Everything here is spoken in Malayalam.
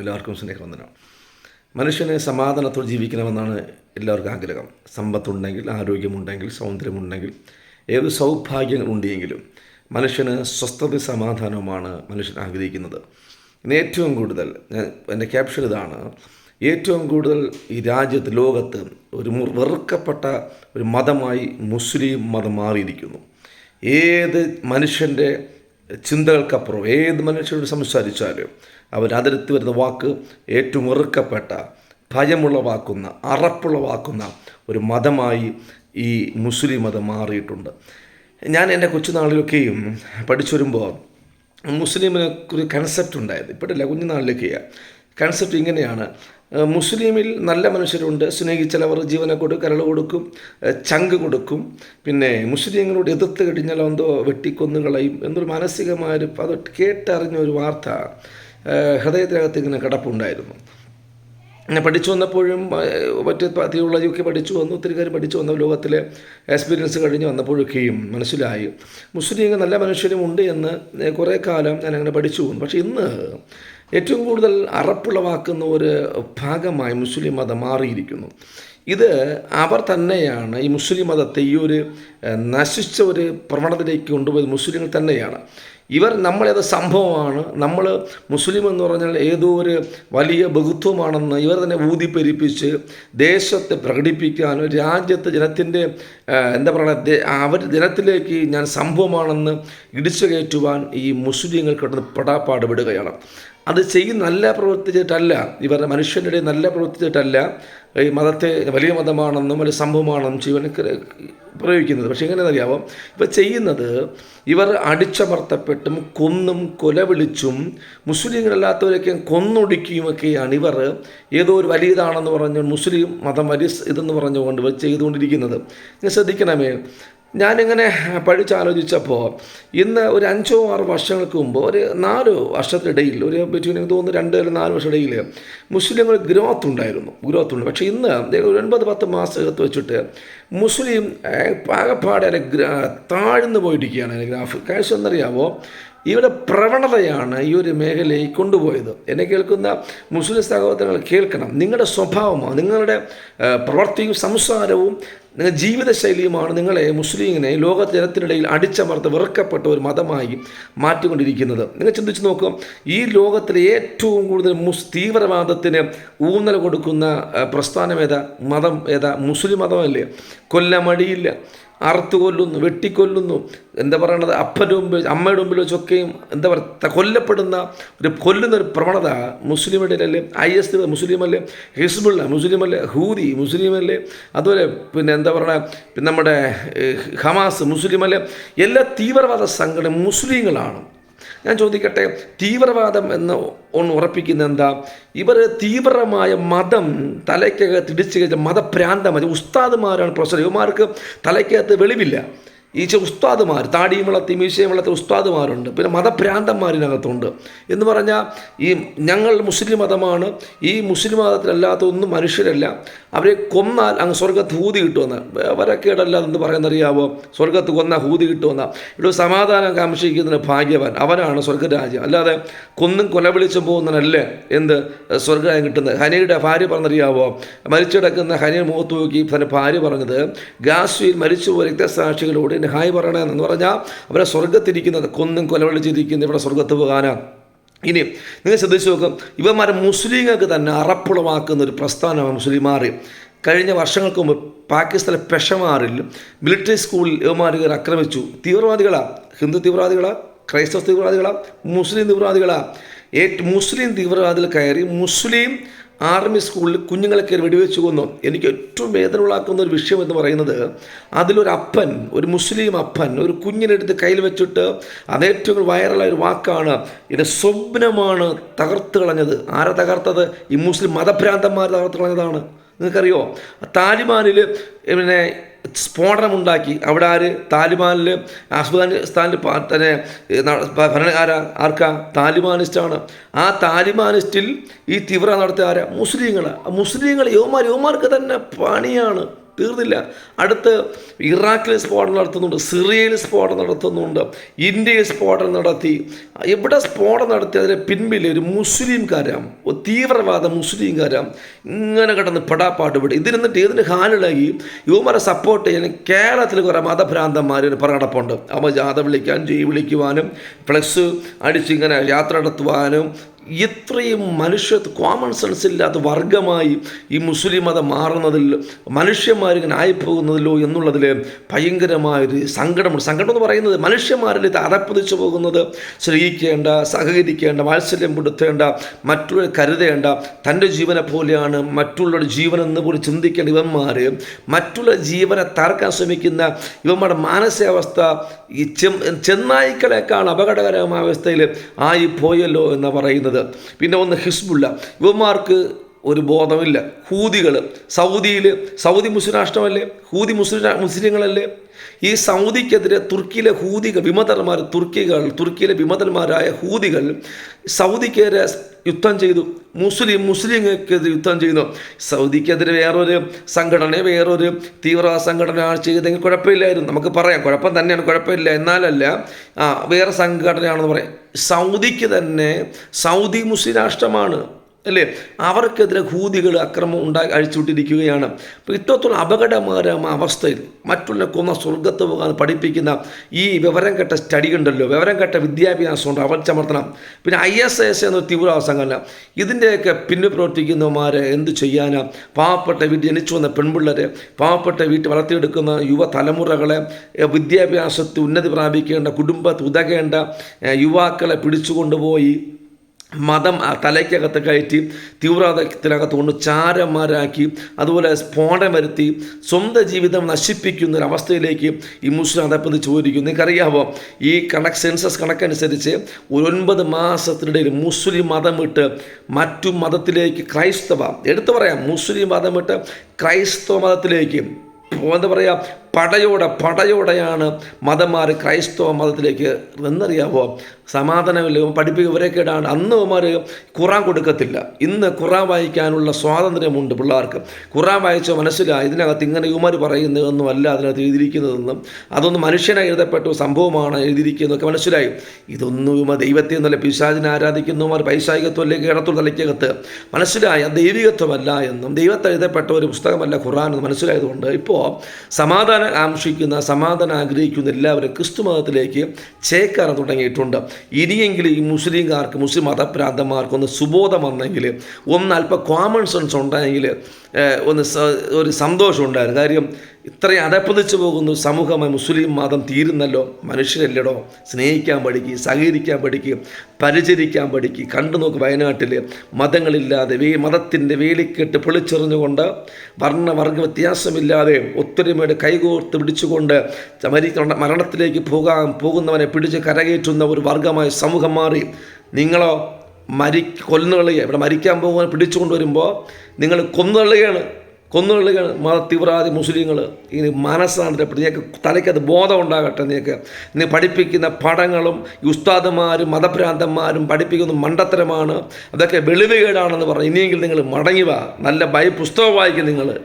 എല്ലാവർക്കും സ്നേഹവന്ദനം മനുഷ്യനെ സമാധാനത്തോടെ ജീവിക്കണമെന്നാണ് എല്ലാവർക്കും ആഗ്രഹം. സമ്പത്തുണ്ടെങ്കിൽ ആരോഗ്യമുണ്ടെങ്കിൽ സൗന്ദര്യമുണ്ടെങ്കിൽ ഏത് സൗഭാഗ്യങ്ങൾ ഉണ്ടെങ്കിലും മനുഷ്യന് സ്വസ്ഥത സമാധാനവുമാണ് മനുഷ്യൻ ആഗ്രഹിക്കുന്നത്. ഇന്ന് ഏറ്റവും കൂടുതൽ ഞാൻ എന്റെ ക്യാപ്ഷൻ ഇതാണ്. ഏറ്റവും കൂടുതൽ ഈ രാജ്യത്ത് ലോകത്ത് ഒരു വെറുക്കപ്പെട്ട ഒരു മതമായി മുസ്ലിം മതം മാറിയിരിക്കുന്നു. ഏത് മനുഷ്യന്റെ ചിന്തകൾക്കപ്പുറം ഏത് മനുഷ്യരോട് സംസാരിച്ചാലും അവർ അതിർത്തി വരുന്ന വാക്ക് ഏറ്റവും വെറുക്കപ്പെട്ട ഭയമുളവാക്കുന്ന അറപ്പുളവാക്കുന്ന ഒരു മതമായി ഈ മുസ്ലിം മതം മാറിയിട്ടുണ്ട്. ഞാൻ എന്റെ കൊച്ചുനാളിലൊക്കെയും പഠിച്ചു വരുമ്പോൾ മുസ്ലിമിനെ ഒരു കൺസെപ്റ്റ് ഉണ്ടായത് ഇപ്പോഴല്ല കുഞ്ഞുനാളിലൊക്കെയാണ് കൺസെപ്റ്റ് ഇങ്ങനെയാണ്. മുസ്ലിമിൽ നല്ല മനുഷ്യരുണ്ട് സ്നേഹിച്ചവർ ജീവനെ കൊടുക്കും കരൾ കൊടുക്കും ചങ്ക് കൊടുക്കും. പിന്നെ മുസ്ലിങ്ങളോട് എതിർത്ത് കഴിഞ്ഞാൽ എന്തോ വെട്ടിക്കൊന്നുകളയും എന്നൊരു മാനസികമായൊരു അത് കേട്ടറിഞ്ഞ ഒരു വാർത്ത ഹൃദയത്തിനകത്ത് ഇങ്ങനെ കിടപ്പുണ്ടായിരുന്നു. ഞാൻ പഠിച്ചു വന്നപ്പോഴും മറ്റ് തിയോളജിയൊക്കെ പഠിച്ചു വന്നു ഒത്തിരി കാര്യം പഠിച്ചു വന്ന ലോകത്തിലെ എക്സ്പീരിയൻസ് കഴിഞ്ഞ് വന്നപ്പോഴൊക്കെയും മനസ്സിലായി. മുസ്ലിം നല്ല മനുഷ്യരും ഉണ്ട് എന്ന് കുറേ കാലം ഞാൻ അങ്ങനെ പഠിച്ചു വന്നു. പക്ഷേ ഇന്ന് ഏറ്റവും കൂടുതൽ അറപ്പുളവാക്കുന്ന ഒരു ഭാഗമായി മുസ്ലിം മതം മാറിയിരിക്കുന്നു. ഇത് അവർ തന്നെയാണ് ഈ മുസ്ലിം മതത്തെ ഈ ഒരു നശിച്ച ഒരു പ്രവണതയിലേക്ക് കൊണ്ടുപോയത് മുസ്ലിങ്ങൾ തന്നെയാണ്. ഇവർ നമ്മളേത് സംഭവമാണ്. നമ്മൾ മുസ്ലിം എന്ന് പറഞ്ഞാൽ ഏതോ ഒരു വലിയ ബഹുത്വമാണെന്ന് ഇവർ തന്നെ ഊതിപ്പെരിപ്പിച്ച് ദേശത്തെ പ്രകടിപ്പിക്കാനോ രാജ്യത്തെ ജനത്തിന്റെ എന്താ പറയുക അവർ ജനത്തിലേക്ക് ഞാൻ സംഭവമാണെന്ന് ഇടിച്ചു കയറ്റുവാൻ ഈ മുസ്ലിങ്ങൾ കിടന്ന് പെടാപ്പാട് വിടുകയാണ്. അത് ചെയ്യുന്ന നല്ല പ്രവർത്തിച്ചിട്ടല്ല. ഇവരുടെ മനുഷ്യരുടെ നല്ല പ്രവർത്തിച്ചിട്ടല്ല. ഈ മതത്തെ വലിയ മതമാണെന്നും വലിയ സംഭവമാണെന്നും ജീവൻ പ്രയോഗിക്കുന്നത്. പക്ഷേ എങ്ങനെ അറിയാമോ ഇവർ ചെയ്യുന്നത് ഇവർ അടിച്ചമർത്തപ്പെട്ടും കൊന്നും കൊലവിളിച്ചും മുസ്ലിങ്ങളല്ലാത്തവരൊക്കെ കൊന്നൊടുക്കിയുമൊക്കെയാണ് ഇവർ ഏതോ ഒരു വലിയതാണെന്ന് പറഞ്ഞുകൊണ്ട് മുസ്ലിം മതം വലിയ ഇതെന്ന് പറഞ്ഞുകൊണ്ട് ഇവർ ചെയ്തുകൊണ്ടിരിക്കുന്നത്. നിങ്ങൾ ശ്രദ്ധിക്കണമേ ഞാനിങ്ങനെ പഠിച്ചാലോചിച്ചപ്പോൾ ഇന്ന് ഒരു അഞ്ചോ ആറ് വർഷങ്ങൾക്ക് മുമ്പ് ഒരു നാല് വർഷത്തിനിടയിൽ ഒരു ബിറ്റ്വീൻ എനിക്ക് തോന്നുന്നു രണ്ട് അല്ലെങ്കിൽ നാല് വർഷത്തിനിടയിൽ മുസ്ലിങ്ങൾ ഗ്രോത്ത് ഉണ്ടായിരുന്നു ഗ്രോത്ത് ഉണ്ട്. പക്ഷേ ഇന്ന് ഒരു ഒൻപത് പത്ത് മാസത്ത് വെച്ചിട്ട് മുസ്ലിം പാകപ്പാട് അതിന്റെ താഴ്ന്നു പോയിരിക്കുകയാണ് അതിന്റെ ഗ്രാഫ്. കാഴ്ച എന്നറിയാമോ ഇവിടെ പ്രവണതയാണ് ഈ ഒരു മേഖലയിൽ കൊണ്ടുപോയത്. എന്നെ കേൾക്കുന്ന മുസ്ലിം സഹോദരങ്ങൾ കേൾക്കണം. നിങ്ങളുടെ സ്വഭാവമാണ് നിങ്ങളുടെ പ്രവൃത്തിയും സംസാരവും നിങ്ങളുടെ ജീവിതശൈലിയുമാണ് നിങ്ങളെ മുസ്ലിങ്ങിനെ ലോക ജനത്തിനിടയിൽ അടിച്ചമർത്ത് വെറുക്കപ്പെട്ട ഒരു മതമായി മാറ്റിക്കൊണ്ടിരിക്കുന്നത്. നിങ്ങൾ ചിന്തിച്ച് നോക്കുക ഈ ലോകത്തിലെ ഏറ്റവും കൂടുതൽ മുസ് തീവ്രവാദത്തിന് ഊന്നൽ കൊടുക്കുന്ന പ്രസ്ഥാനം ഏതാ? മതം ഏതാ? മുസ്ലിം മതമല്ലേ? കൊല്ലമടിയില്ല അറുത്ത് കൊല്ലുന്നു വെട്ടിക്കൊല്ലുന്നു. എന്താ പറയണത്? അപ്പന്റെ മുമ്പിൽ അമ്മയുടെ മുമ്പിൽ വെച്ചൊക്കെയും എന്താ പറയുക കൊല്ലപ്പെടുന്ന ഒരു കൊല്ലുന്ന ഒരു പ്രവണത മുസ്ലിം അല്ലേ? ഐ എസ് മുസ്ലിമല്ലേ ഹിസ്ബുള്ള മുസ്ലിമല്ലേ ഹൂതി മുസ്ലിമല്ലേ അതുപോലെ പിന്നെ എന്താ പറയുക നമ്മുടെ ഹമാസ് ഹമാസ് മുസ്ലിമല്ലേ എല്ലാ തീവ്രവാദ സംഘടന മുസ്ലിങ്ങളാണ്. ഞാൻ ചോദിക്കട്ടെ തീവ്രവാദം എന്ന് ഒന്ന് ഉറപ്പിക്കുന്ന എന്താ? ഇവർ തീവ്രമായ മതം തലയ്ക്കകത്ത് ഇടിച്ചു കഴിഞ്ഞ മതഭ്രാന്തം ഉസ്താദ്മാരാണ് പ്രൊഫസർ. ഇവന്മാർക്ക് തലയ്ക്കകത്ത് വെളിവില്ല. ഈ ഉസ്താദ്മാർ താടിയും വളർത്തി മീശയും വളർത്തി ഉസ്താദുമാരുണ്ട്. പിന്നെ മതഭ്രാന്തന്മാരിനകത്തുണ്ട്. എന്ന് പറഞ്ഞാൽ ഈ ഞങ്ങൾ മുസ്ലിം മതമാണ് ഈ മുസ്ലിം മതത്തിലല്ലാത്ത ഒന്നും മനുഷ്യരല്ല. അവരെ കൊന്നാൽ അങ്ങ് സ്വർഗത്ത് ഹൂതി കിട്ടുമെന്ന്. വരക്കേടല്ല എന്ന് പറയുന്നറിയാവോ? സ്വർഗത്ത് കൊന്ന ഹൂതി കിട്ടുമെന്ന. ഇവിടെ സമാധാനം കാംക്ഷിക്കുന്നതിന് ഭാഗ്യവാൻ അവനാണ് സ്വർഗരാജ്യം അല്ലാതെ കൊന്നും കൊലവിളിച്ചും പോകുന്നതിനല്ലേ എന്ത് സ്വർഗരാജ്യം കിട്ടുന്നത്? ഹനിയുടെ ഭാര്യ പറഞ്ഞറിയാവോ? മരിച്ചു കിടക്കുന്ന ഹനിയുടെ മുഖത്ത് നോക്കി ഭാര്യ പറഞ്ഞത് ഗാസ്വിയിൽ മരിച്ചുപോയ രക്തസാക്ഷികളോട് എന്നെ ഹായ് പറയണമെന്ന് പറഞ്ഞാൽ അവരെ സ്വർഗത്തിരിക്കുന്നത് കൊന്നും കൊലവിളിച്ചിരിക്കുന്നത് ഇവിടെ സ്വർഗത്ത് പോകാനാണ് ഇനി നിങ്ങൾ ശ്രദ്ധിച്ച് നോക്കും ഇവന്മാരെ മുസ്ലിങ്ങൾക്ക് തന്നെ അറപ്പുളവാക്കുന്ന ഒരു പ്രസ്ഥാനമാണ് മുസ്ലിമാർ കഴിഞ്ഞ വർഷങ്ങൾക്ക് മുമ്പ് പാകിസ്ഥാനിലെ പെഷമാറിൽ മിലിറ്ററി സ്കൂളിൽ ഇവന്മാർ കയറി ആക്രമിച്ചു. തീവ്രവാദികളാ. ഹിന്ദു തീവ്രവാദികളാ ക്രൈസ്തവ തീവ്രവാദികളാ മുസ്ലിം തീവ്രവാദികളാ. ഏറ്റവും മുസ്ലിം തീവ്രവാദികൾ കയറി മുസ്ലിം ആർമി സ്കൂളിൽ കുഞ്ഞുങ്ങളെ കയറി വെടിവെച്ച് കൊന്നു. എനിക്ക് ഏറ്റവും വേദന ഉളാക്കുന്ന ഒരു വിഷയം എന്ന് പറയുന്നത് അതിലൊരു അപ്പൻ ഒരു മുസ്ലിം അപ്പൻ ഒരു കുഞ്ഞിനെടുത്ത് കയ്യിൽ വെച്ചിട്ട് അത് ഏറ്റവും വൈറലായ ഒരു വാക്കാണ്. ഇത് സ്വപ്നമാണ് തകർത്ത് കളഞ്ഞത്. ആരെ തകർത്തത്? ഈ മുസ്ലിം മതഭ്രാന്തന്മാർ തകർത്ത് കളഞ്ഞതാണ്. നിങ്ങൾക്കറിയോ? താലിബാനിൽ പിന്നെ സ്ഫോടനമുണ്ടാക്കി. അവിടെ ആര്? താലിബാനിൽ അഫ്ഗാനിസ്ഥാനിൽ തന്നെ ഭരണകാര ആർക്കാ? താലിബാനിസ്റ്റാണ്. ആ താലിബാനിസ്റ്റിൽ ഈ തീവ്ര നടത്തിയ ആരാ? മുസ്ലിങ്ങൾ മുസ്ലിങ്ങൾ യുവമാർ യോമാർക്ക് തന്നെ പണിയാണ്. തീർന്നില്ല. അടുത്ത് ഇറാഖിൽ സ്ഫോടനം നടത്തുന്നുണ്ട് സിറിയയിൽ സ്ഫോടനം നടത്തുന്നുണ്ട് ഇന്ത്യയിൽ സ്ഫോടനം നടത്തി. എവിടെ സ്ഫോടനം നടത്തി? അതിന് പിൻപിൽ ഒരു മുസ്ലിംകാരാം തീവ്രവാദ മുസ്ലിംകാരാം ഇങ്ങനെ കിടന്ന് പെടാപ്പാട്ട് വിടും ഇതിനെന്നിട്ട് ഇതിന് ഹാനിളകി യുവമരെ സപ്പോർട്ട് ചെയ്യാൻ കേരളത്തിൽ കുറേ മതഭ്രാന്തന്മാർ പറയടപ്പുണ്ട് അവ ജാഥ വിളിക്കാൻ ജയ് വിളിക്കുവാനും ഫ്ലക്സ് അടിച്ചിങ്ങനെ യാത്ര നടത്തുവാനും ഇത്രയും മനുഷ്യ കോമൺ സെൻസ് ഇല്ലാത്ത വർഗമായി ഈ മുസ്ലിം മതം മാറുന്നതിൽ മനുഷ്യന്മാരിങ്ങനെ ആയിപ്പോകുന്നതിലോ എന്നുള്ളതിൽ ഭയങ്കരമായൊരു സങ്കടമുണ്ട്. സങ്കടം എന്ന് പറയുന്നത് മനുഷ്യന്മാരിൽ ഇത് അടപ്പതിച്ചു പോകുന്നത് സ്നേഹിക്കേണ്ട സഹകരിക്കേണ്ട വാത്സല്യം കൊടുത്തേണ്ട മറ്റുള്ള കരുതേണ്ട തന്റെ ജീവനെ പോലെയാണ് മറ്റുള്ളവരുടെ ജീവൻ എന്ന് പോലും ചിന്തിക്കേണ്ട ഇവന്മാർ മറ്റുള്ള ജീവനെ തകർക്കാൻ ശ്രമിക്കുന്ന ഇവന്മാരുടെ മാനസികാവസ്ഥ ഈ ചെന്നായിക്കളെക്കാൾ അപകടകരമായ അവസ്ഥയിൽ ആയി പോയല്ലോ എന്ന് പറയുന്നത്. പിന്നെ ഒന്ന് ഹിസ്ബുല്ല. ഇവന്മാർക്ക് ഒരു ബോധമില്ല. ഹൂതികൾ സൗദിയിൽ സൗദി മുസ്ലിം രാഷ്ട്രമല്ലേ? ഹൂതി മുസ്ലിം മുസ്ലിങ്ങളല്ലേ? ഈ സൗദിക്കെതിരെ തുർക്കിയിലെ ഹൂതികൾ വിമതന്മാർ തുർക്കികൾ തുർക്കിയിലെ വിമതന്മാരായ ഹൂതികൾ സൗദിക്കെതിരെ യുദ്ധം ചെയ്തു. മുസ്ലിം മുസ്ലിങ്ങൾക്കെതിരെ യുദ്ധം ചെയ്യുന്നു സൗദിക്കെതിരെ വേറൊരു സംഘടന വേറൊരു തീവ്രവാദ സംഘടന ചെയ്തെങ്കിൽ കുഴപ്പമില്ലായിരുന്നു. നമുക്ക് പറയാം കുഴപ്പം തന്നെയാണ് കുഴപ്പമില്ല. എന്നാലല്ല വേറെ സംഘടനയാണെന്ന് പറയാം. സൗദിക്ക് തന്നെ സൗദി മുസ്ലിം രാഷ്ട്രമാണ് അല്ലേ? അവർക്കെതിരെ ഹൂതികൾ അക്രമം ഉണ്ടാക്കി അഴിച്ചുവിട്ടിരിക്കുകയാണ്. അപ്പോൾ ഇത്രത്തോളം അപകടകരമായ അവസ്ഥയിൽ മറ്റുള്ള കൊന്ന സ്വർഗത്ത് പോകാൻ പഠിപ്പിക്കുന്ന ഈ വിവരം കെട്ട സ്റ്റഡി ഉണ്ടല്ലോ വിവരം കെട്ട വിദ്യാഭ്യാസമുണ്ട്. അവർ ചമർത്തണം. പിന്നെ ഐ എസ് എസ് എന്ന തീവ്രവാദ സംഘടന ഇതിന്റെയൊക്കെ പിന്നിൽ പ്രവർത്തിക്കുന്നവന്മാരെ എന്ത് ചെയ്യാനാ? പാവപ്പെട്ട വീട്ടിൽ ജനിച്ചു വന്ന പെൺപിള്ളേരെ പാവപ്പെട്ട വീട്ടിൽ വളർത്തിയെടുക്കുന്ന യുവതലമുറകളെ വിദ്യാഭ്യാസത്തിൽ ഉന്നതി പ്രാപിക്കേണ്ട കുടുംബത്തിൽ ഉതകേണ്ട യുവാക്കളെ പിടിച്ചുകൊണ്ടുപോയി മതം തലയ്ക്കകത്ത് കയറ്റി തീവ്രവാദത്തിനകത്ത് കൊണ്ട് ചാരന്മാരാക്കി അതുപോലെ സ്ഫോടനം വരുത്തി സ്വന്തം ജീവിതം നശിപ്പിക്കുന്ന ഒരു അവസ്ഥയിലേക്ക് ഈ മുസ്ലിം അതപ്പത് ചോദിക്കും നിങ്ങൾക്കറിയാമോ ഈ കണക്ക് സെൻസസ് കണക്കനുസരിച്ച് ഒരു ഒൻപത് മാസത്തിനിടയിൽ മുസ്ലിം മതം വിട്ട് മറ്റു മതത്തിലേക്ക് ക്രൈസ്തവ എടുത്തു പറയാം മുസ്ലിം മതം വിട്ട് ക്രൈസ്തവ മതത്തിലേക്ക് എന്താ പറയുക പടയോടെ പടയോടെയാണ് മതം മാറി ക്രൈസ്തവ മതത്തിലേക്ക് എന്നറിയാമോ സമാധാനമില്ല പഠിപ്പിക്കുക ഇവരൊക്കെ ഇടാണ്ട് അന്ന് അവന്മാർ ഖുറാൻ കൊടുക്കത്തില്ല. ഇന്ന് ഖുറാൻ വായിക്കാനുള്ള സ്വാതന്ത്ര്യമുണ്ട് പിള്ളേർക്ക്. ഖുറാൻ വായിച്ച മനസ്സിലായി ഇതിനകത്ത് ഇങ്ങനെ ഇവന്മാർ പറയുന്നതൊന്നും അല്ല അതിനകത്ത് എഴുതിയിരിക്കുന്നതെന്നും. അതൊന്നും മനുഷ്യനായി എഴുതപ്പെട്ട സംഭവമാണ് എഴുതിയിരിക്കുന്നതൊക്കെ മനസ്സിലായി. ഇതൊന്നും ഇവ ദൈവത്തെ എന്നല്ല. പിശാചിനെ ആരാധിക്കുന്നവന്മാർ പൈശാചികത്വമല്ലേ ഇടത്തു തലയ്ക്കകത്ത്. മനസ്സിലായി ദൈവികത്വമല്ല എന്നും. ദൈവത്തെ എഴുതപ്പെട്ട ഒരു പുസ്തകമല്ല ഖുറാൻ എന്ന് മനസ്സിലായതുകൊണ്ട് ഇപ്പോൾ സമാധാനം ആംക്ഷിക്കുന്ന സമാധാനം ആഗ്രഹിക്കുന്ന എല്ലാവരും ക്രിസ്തു മതത്തിലേക്ക് ചേക്കാറാൻ തുടങ്ങിയിട്ടുണ്ട്. ഇനിയെങ്കിലും ഈ മുസ്ലിംകാർക്ക് മുസ്ലിം മതഭ്രാന്തന്മാർക്ക് ഒന്ന് സുബോധം വന്നെങ്കിൽ ഒന്ന് അല്പം കോമൺ സെൻസ് ഉണ്ടായെങ്കിൽ ഏഹ്, ഒന്ന് ഒരു സന്തോഷം ഉണ്ടായിരുന്നു. കാര്യം ഇത്രയും അടപ്പതിച്ചു പോകുന്ന സമൂഹമായി മുസ്ലിം മതം തീരുന്നല്ലോ. മനുഷ്യരല്ലടോ. സ്നേഹിക്കാൻ പഠിക്കുക സഹകരിക്കാൻ പഠിക്കുക പരിചരിക്കാൻ പഠിക്കുക കണ്ടു നോക്ക് വയനാട്ടിൽ മതങ്ങളില്ലാതെ വേ മതത്തിന്റെ വേലിക്കെട്ട് പൊളിച്ചെറിഞ്ഞുകൊണ്ട് വർണവർഗ വ്യത്യാസമില്ലാതെ ഒത്തൊരുമയുടെ കൈകോർത്ത് പിടിച്ചുകൊണ്ട് മരിക്ക മരണത്തിലേക്ക് പോകാൻ പോകുന്നവനെ പിടിച്ച് കരകയറ്റുന്ന ഒരു വർഗമായ സമൂഹം മാറി. നിങ്ങളോ? മരി കൊന്നുകളയുക ഇവിടെ മരിക്കാൻ പോകുന്ന പിടിച്ചു വരുമ്പോൾ നിങ്ങൾ കൊന്നുകളയുകയാണ് കൊന്നുകളയുകയാണ് മത തീവ്രവാദി മുസ്ലിങ്ങൾ. ഇനി മനസ്സാണ് നിങ്ങൾക്ക് തലയ്ക്കത് ബോധം ഉണ്ടാകട്ടെ നിങ്ങൾക്ക് നീ പഠിപ്പിക്കുന്ന പടങ്ങളും ഉസ്താദന്മാരും മതഭ്രാന്തന്മാരും പഠിപ്പിക്കുന്ന മണ്ടത്തരമാണ്. അതൊക്കെ വെളിവുകേടാണെന്ന് പറഞ്ഞു ഇനിയെങ്കിലും നിങ്ങൾ മടങ്ങി വാ. നല്ല ബൈ പുസ്തകം വായിക്കും നിങ്ങൾ.